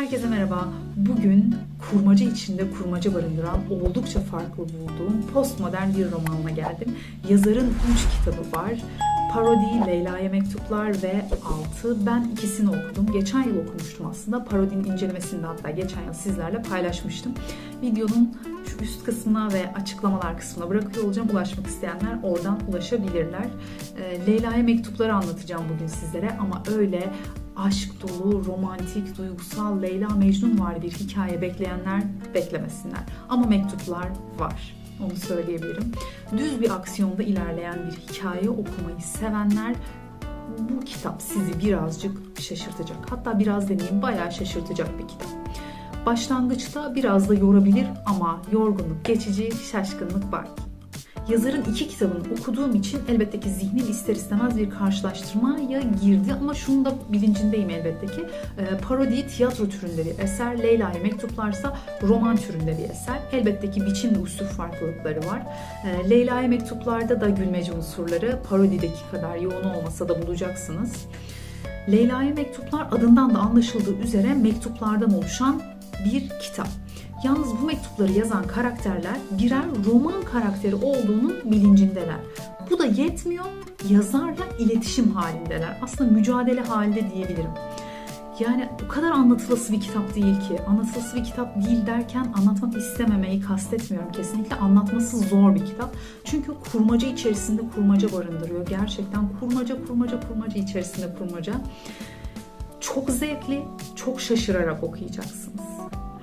Merhaba, bugün kurmaca içinde kurmaca barındıran oldukça farklı bulduğum postmodern bir romanla geldim. Yazarın 3 kitabı var. Parodi, Leyla'ya Mektuplar ve Altı. Ben ikisini okudum. Geçen yıl okumuştum aslında. Parodinin incelemesini de hatta geçen yıl sizlerle paylaşmıştım. Videonun şu üst kısmına ve açıklamalar kısmına bırakıyor olacağım. Ulaşmak isteyenler oradan ulaşabilirler. Ee, Leyla'ya Mektupları anlatacağım bugün sizlere ama öyle aşk dolu, romantik, duygusal Leyla Mecnun var bir hikaye bekleyenler beklemesinler. Ama mektuplar var. Onu söyleyebilirim. Düz bir aksiyonda ilerleyen bir hikaye okumayı sevenler bu kitap sizi birazcık şaşırtacak. Hatta biraz demeyeyim bayağı şaşırtacak bir kitap. Başlangıçta biraz da yorabilir ama yorgunluk geçici, şaşkınlık var. Yazarın iki kitabını okuduğum için elbette ki zihnim ister istemez bir karşılaştırmaya girdi ama şunu da bilincindeyim elbette ki. E, parodi tiyatro türünde bir eser, Leyla'ya mektuplarsa roman türünde bir eser. Elbette ki biçim ve usul farklılıkları var. E, Leyla'ya mektuplarda da gülmece unsurları parodideki kadar yoğun olmasa da bulacaksınız. Leyla'ya mektuplar adından da anlaşıldığı üzere mektuplardan oluşan bir kitap. Yalnız bu mektupları yazan karakterler birer roman karakteri olduğunun bilincindeler. Bu da yetmiyor, yazarla iletişim halindeler. Aslında mücadele halinde diyebilirim. Yani o kadar anlatılası bir kitap değil ki. Anlatılası bir kitap değil derken anlatmak istememeyi kastetmiyorum. Kesinlikle anlatması zor bir kitap. Çünkü kurmaca içerisinde kurmaca barındırıyor. Gerçekten kurmaca kurmaca kurmaca içerisinde kurmaca. Çok zevkli, çok şaşırarak okuyacaksınız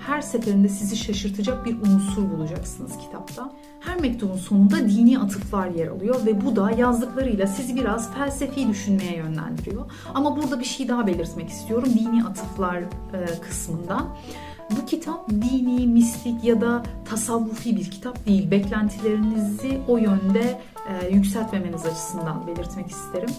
her seferinde sizi şaşırtacak bir unsur bulacaksınız kitapta. Her mektubun sonunda dini atıflar yer alıyor ve bu da yazdıklarıyla sizi biraz felsefi düşünmeye yönlendiriyor. Ama burada bir şey daha belirtmek istiyorum dini atıflar e, kısmında. Bu kitap dini, mistik ya da tasavvufi bir kitap değil. Beklentilerinizi o yönde e, yükseltmemeniz açısından belirtmek isterim.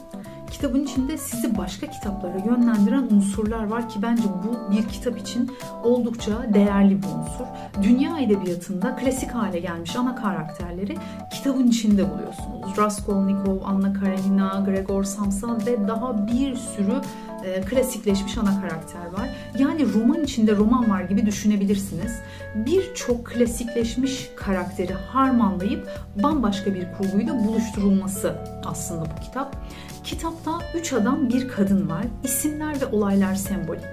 Kitabın içinde sizi başka kitaplara yönlendiren unsurlar var ki bence bu bir kitap için oldukça değerli bir unsur. Dünya edebiyatında klasik hale gelmiş ana karakterleri kitabın içinde buluyorsunuz. Raskolnikov, Anna Karenina, Gregor Samsa ve daha bir sürü e, klasikleşmiş ana karakter var. Yani roman içinde roman var gibi düşünebilirsiniz. Birçok klasikleşmiş karakteri harmanlayıp bambaşka bir kurguyla buluşturulması aslında bu kitap. Kitapta üç adam bir kadın var. İsimler ve olaylar sembolik.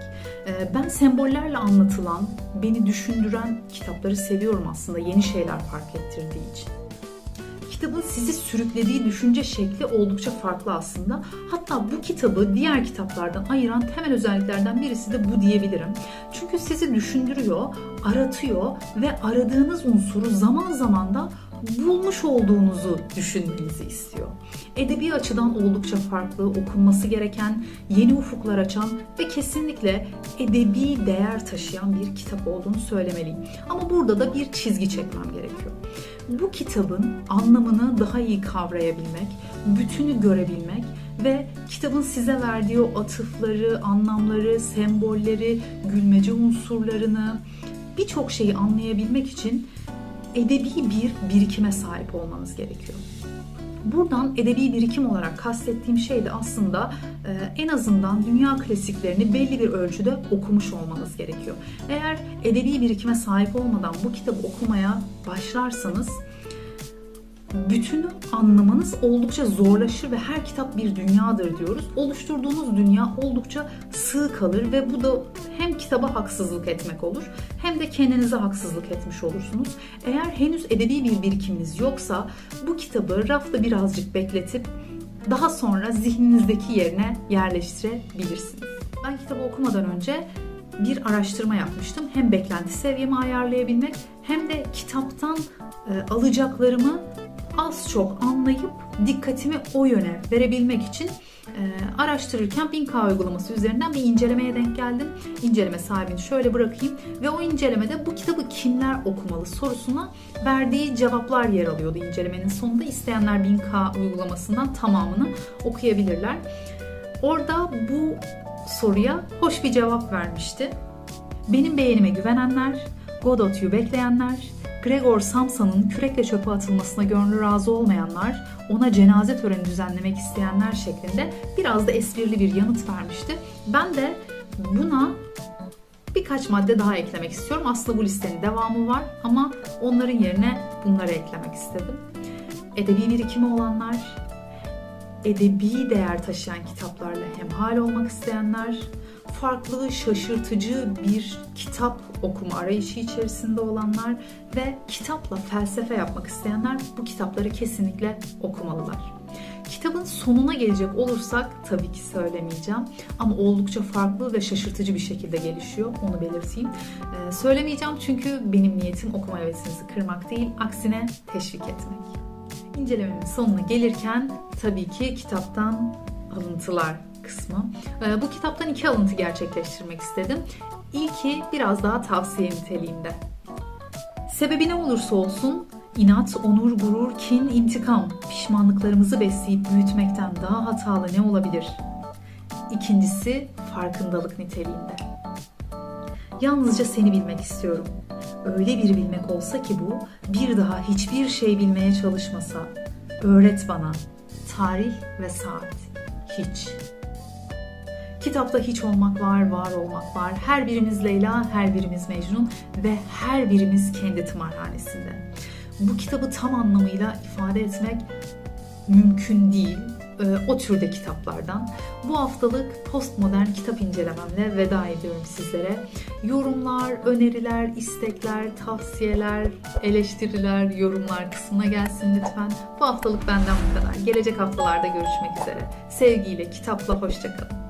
E, ben sembollerle anlatılan, beni düşündüren kitapları seviyorum aslında yeni şeyler fark ettirdiği için kitabın sizi sürüklediği düşünce şekli oldukça farklı aslında. Hatta bu kitabı diğer kitaplardan ayıran temel özelliklerden birisi de bu diyebilirim. Çünkü sizi düşündürüyor, aratıyor ve aradığınız unsuru zaman zaman da bulmuş olduğunuzu düşünmenizi istiyor. Edebi açıdan oldukça farklı, okunması gereken, yeni ufuklar açan ve kesinlikle edebi değer taşıyan bir kitap olduğunu söylemeliyim. Ama burada da bir çizgi çekmem gerekiyor. Bu kitabın anlamını daha iyi kavrayabilmek, bütünü görebilmek ve kitabın size verdiği o atıfları, anlamları, sembolleri, gülmece unsurlarını birçok şeyi anlayabilmek için edebi bir birikime sahip olmanız gerekiyor. Buradan edebi birikim olarak kastettiğim şey de aslında e, en azından dünya klasiklerini belli bir ölçüde okumuş olmanız gerekiyor. Eğer edebi birikime sahip olmadan bu kitabı okumaya başlarsanız bütünü anlamanız oldukça zorlaşır ve her kitap bir dünyadır diyoruz. Oluşturduğunuz dünya oldukça sığ kalır ve bu da hem kitaba haksızlık etmek olur hem de kendinize haksızlık etmiş olursunuz. Eğer henüz edebi bir birikiminiz yoksa bu kitabı rafta birazcık bekletip daha sonra zihninizdeki yerine yerleştirebilirsiniz. Ben kitabı okumadan önce bir araştırma yapmıştım. Hem beklenti seviyemi ayarlayabilmek hem de kitaptan e, alacaklarımı az çok anlayıp dikkatimi o yöne verebilmek için e, araştırırken 1000K uygulaması üzerinden bir incelemeye denk geldim. İnceleme sahibini şöyle bırakayım ve o incelemede bu kitabı kimler okumalı sorusuna verdiği cevaplar yer alıyordu incelemenin sonunda. İsteyenler 1000K uygulamasından tamamını okuyabilirler. Orada bu soruya hoş bir cevap vermişti. Benim beğenime güvenenler, Godot'u bekleyenler, Gregor Samsa'nın kürekle çöpe atılmasına gönlü razı olmayanlar, ona cenaze töreni düzenlemek isteyenler şeklinde biraz da esprili bir yanıt vermişti. Ben de buna birkaç madde daha eklemek istiyorum. Aslında bu listenin devamı var ama onların yerine bunları eklemek istedim. Edebi birikimi olanlar, edebi değer taşıyan kitaplarla hemhal olmak isteyenler, farklı, şaşırtıcı bir kitap okuma arayışı içerisinde olanlar ve kitapla felsefe yapmak isteyenler bu kitapları kesinlikle okumalılar. Kitabın sonuna gelecek olursak tabii ki söylemeyeceğim ama oldukça farklı ve şaşırtıcı bir şekilde gelişiyor onu belirteyim. Ee, söylemeyeceğim çünkü benim niyetim okuma hevesinizi kırmak değil aksine teşvik etmek. İncelememin sonuna gelirken tabii ki kitaptan alıntılar kısmı. Ee, bu kitaptan iki alıntı gerçekleştirmek istedim. İlki biraz daha tavsiye niteliğinde. Sebebi ne olursa olsun inat, onur, gurur, kin, intikam pişmanlıklarımızı besleyip büyütmekten daha hatalı ne olabilir? İkincisi farkındalık niteliğinde. Yalnızca seni bilmek istiyorum. Öyle bir bilmek olsa ki bu, bir daha hiçbir şey bilmeye çalışmasa. Öğret bana. Tarih ve saat. Hiç. Kitapta hiç olmak var, var olmak var. Her birimiz Leyla, her birimiz Mecnun ve her birimiz kendi tımarhanesinde. Bu kitabı tam anlamıyla ifade etmek mümkün değil. Ee, o türde kitaplardan. Bu haftalık postmodern kitap incelememle veda ediyorum sizlere. Yorumlar, öneriler, istekler, tavsiyeler, eleştiriler, yorumlar kısmına gelsin lütfen. Bu haftalık benden bu kadar. Gelecek haftalarda görüşmek üzere. Sevgiyle, kitapla hoşçakalın.